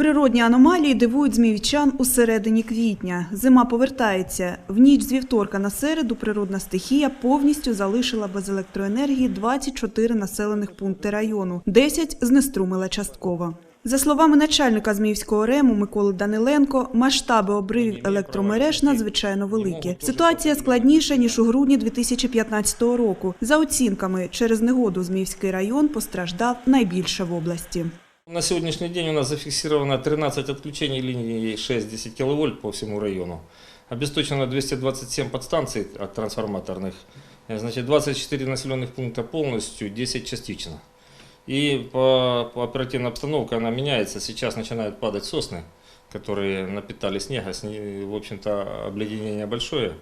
Природні аномалії дивують зміївчан у середині квітня. Зима повертається. В ніч з вівторка на середу природна стихія повністю залишила без електроенергії 24 населених пункти району. 10 знеструмила частково. За словами начальника Зміївського РЕМу Миколи Даниленко, масштаби обривів електромереж надзвичайно великі. Ситуація складніша ніж у грудні 2015 року. За оцінками, через негоду Зміївський район постраждав найбільше в області. На сегодняшний день у нас зафиксировано 13 отключений линии 6-10 киловольт по всему району. Обесточено 227 подстанций от трансформаторных. Э, Значит, 24 населенных пункта полностью, 10 частично. И по, по оперативной обстановке она меняется. Сейчас начинают падать сосны, которые напитали снега. Сне- В общем-то, обледенение большое.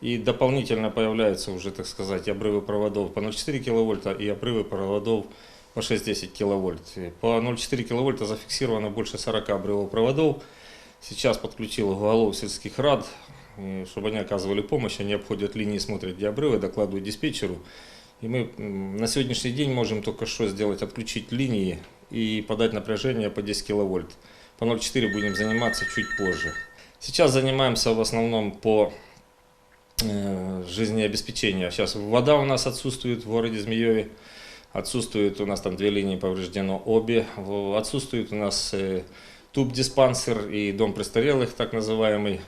И дополнительно появляются уже, так сказать, обрывы проводов по 0,4 киловольта и обрывы проводов по 6-10 киловольт. По 0,4 киловольта зафиксировано больше 40 обрывов проводов. Сейчас подключил голов сельских рад, чтобы они оказывали помощь. Они обходят линии, смотрят где обрывы, докладывают диспетчеру. И мы на сегодняшний день можем только что сделать, отключить линии и подать напряжение по 10 киловольт. По 0,4 будем заниматься чуть позже. Сейчас занимаемся в основном по э, жизнеобеспечению. Сейчас вода у нас отсутствует в городе Змееве. Отсутствует у нас там две линии повреждено обе. В- Отсутствует у нас э, туб-диспансер и дом престарелых, так называемый.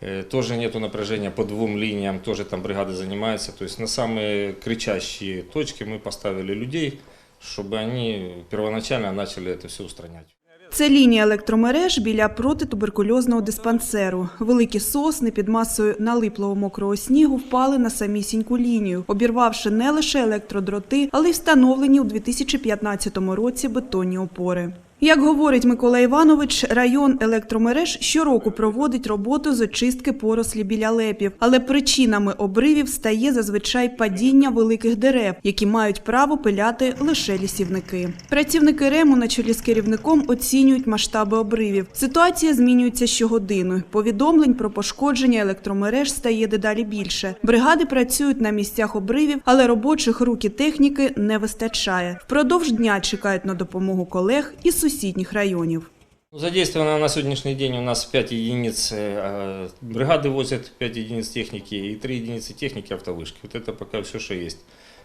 Э, Тоже нету напряжения по двум линиям, тоже там бригады занимаются. То есть на самые кричащие точки мы поставили людей, чтобы они первоначально начали это все устранять. Це лінія електромереж біля протитуберкульозного диспансеру. Великі сосни під масою налиплого мокрого снігу впали на самісіньку лінію, обірвавши не лише електродроти, але й встановлені у 2015 році бетонні опори. Як говорить Микола Іванович, район електромереж щороку проводить роботу з очистки порослі біля лепів, але причинами обривів стає зазвичай падіння великих дерев, які мають право пиляти лише лісівники. Працівники РЕМу на чолі з керівником оцінюють масштаби обривів. Ситуація змінюється щогодини. Повідомлень про пошкодження електромереж стає дедалі більше. Бригади працюють на місцях обривів, але робочих рук і техніки не вистачає. Впродовж дня чекають на допомогу колег із сусідніх районів. Ну, Задействовано на сегодняшний день у нас 5 единиц э, бригады возят, 5 единиц техники и 3 единицы техники автовышки. Вот это пока все, что есть.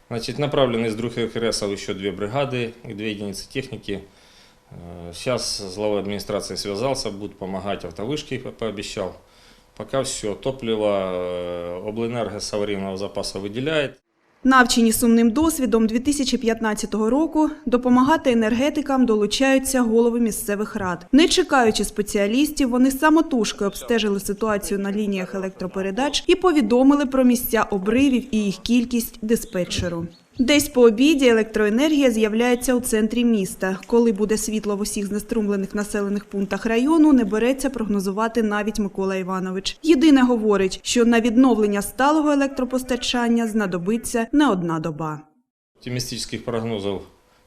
Значит, направлены из других РСов еще две бригады и 2 единицы техники. Э, Сейчас с главой администрации связался, будут помогать автовышке, по- пообещал. Пока все, топливо э, облэнерго с аварийного запаса выделяет. Навчені сумним досвідом 2015 року допомагати енергетикам долучаються голови місцевих рад. Не чекаючи спеціалістів, вони самотужки обстежили ситуацію на лініях електропередач і повідомили про місця обривів і їх кількість диспетчеру. Десь по обіді електроенергія з'являється у центрі міста. Коли буде світло в усіх знеструмлених населених пунктах району, не береться прогнозувати навіть Микола Іванович. Єдине говорить, що на відновлення сталого електропостачання знадобиться не одна доба. Оптимистических прогнозов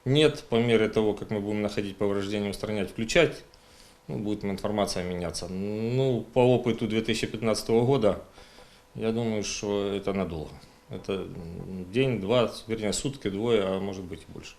нет. По мере того, как мы будем находить повреждения, устранять, включать, ну, будет информация меняться. Ну, по опыту 2015 года, я думаю, что это надолго. Это день, два, вернее, сутки, двое, а может быть и больше.